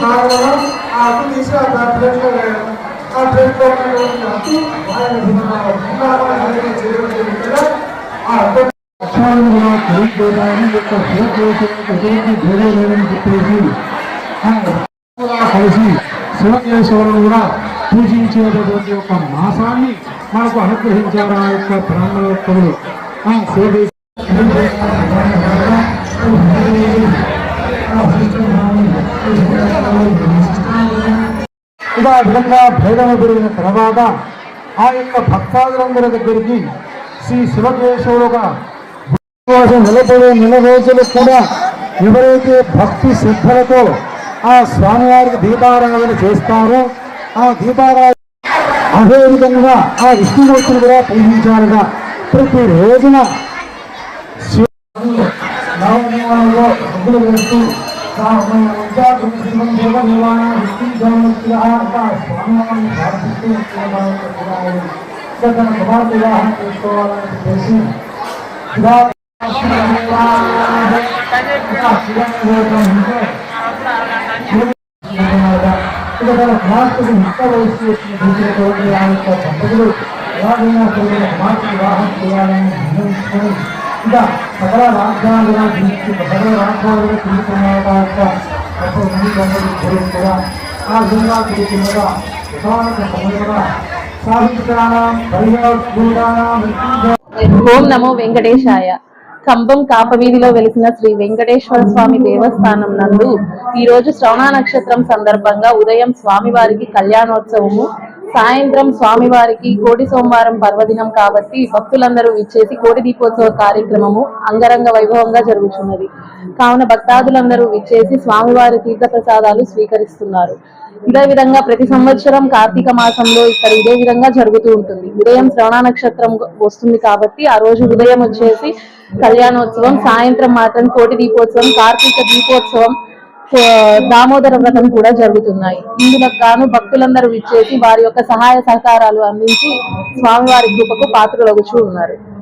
కారణం ఆ అప్పు తీసి ఆ వేయడం ఆ ఉన్నటువంటి అప్పు ఆయన చేయడం ఆ అప్పు యొక్క చెప్పేసి కలిసి శివకేశ్వరం కూడా పూజించేటటువంటి ఒక మాసాన్ని మనకు అనుగ్రహించారు ఆ యొక్క బ్రాహ్మణోత్తములు ఆ ఇలా విధంగా భేదము పెరిగిన తర్వాత ఆ యొక్క భక్తాదులందరి దగ్గరికి శ్రీ శివకేశవులుగా నిలబడే నెల రోజులు కూడా ఎవరైతే భక్తి శ్రద్ధలతో ఆ స్వామివారికి దీపారాధన చేస్తారో ఆ దీపారాధన అదేవిధంగా ఆ విష్ణుమూర్తిని కూడా పూజించాలిగా ప్రతి రోజున శివ నవనియమాలలో అగ్గులు వేస్తూ స్వామివారిని ప్రార్థిస్తూ ఇంకా సకల రాజ్యాలుగా సకల రాజ్యాలుగా తీసుకున్న యొక్క కూడా ఆ విధంగా తిరుగుతుండగా సమయంగా ఓం నమో వెంకటేశాయ. కంబం కాపవీధిలో వెలిసిన శ్రీ వెంకటేశ్వర స్వామి దేవస్థానం నందు ఈ రోజు శ్రవణ నక్షత్రం సందర్భంగా ఉదయం స్వామివారికి కళ్యాణోత్సవము సాయంత్రం స్వామివారికి కోటి సోమవారం పర్వదినం కాబట్టి భక్తులందరూ విచ్చేసి కోటి దీపోత్సవ కార్యక్రమము అంగరంగ వైభవంగా జరుగుతున్నది కావున భక్తాదులందరూ విచ్చేసి స్వామివారి తీర్థ ప్రసాదాలు స్వీకరిస్తున్నారు. ఇదే విధంగా ప్రతి సంవత్సరం కార్తీక మాసంలో ఇక్కడ ఇదే విధంగా జరుగుతూ ఉంటుంది. ఉదయం శ్రవణ నక్షత్రం వస్తుంది కాబట్టి ఆ రోజు ఉదయం వచ్చేసి కళ్యాణోత్సవం సాయంత్రం మాత్రం కోటి దీపోత్సవం కార్తీక దీపోత్సవం దామోదర వ్రతం కూడా జరుగుతున్నాయి. ఇందులో గాను భక్తులందరూ విచ్చేసి వారి యొక్క సహాయ సహకారాలు అందించి స్వామివారి కృపకు పాత్రలగుచూ ఉన్నారు.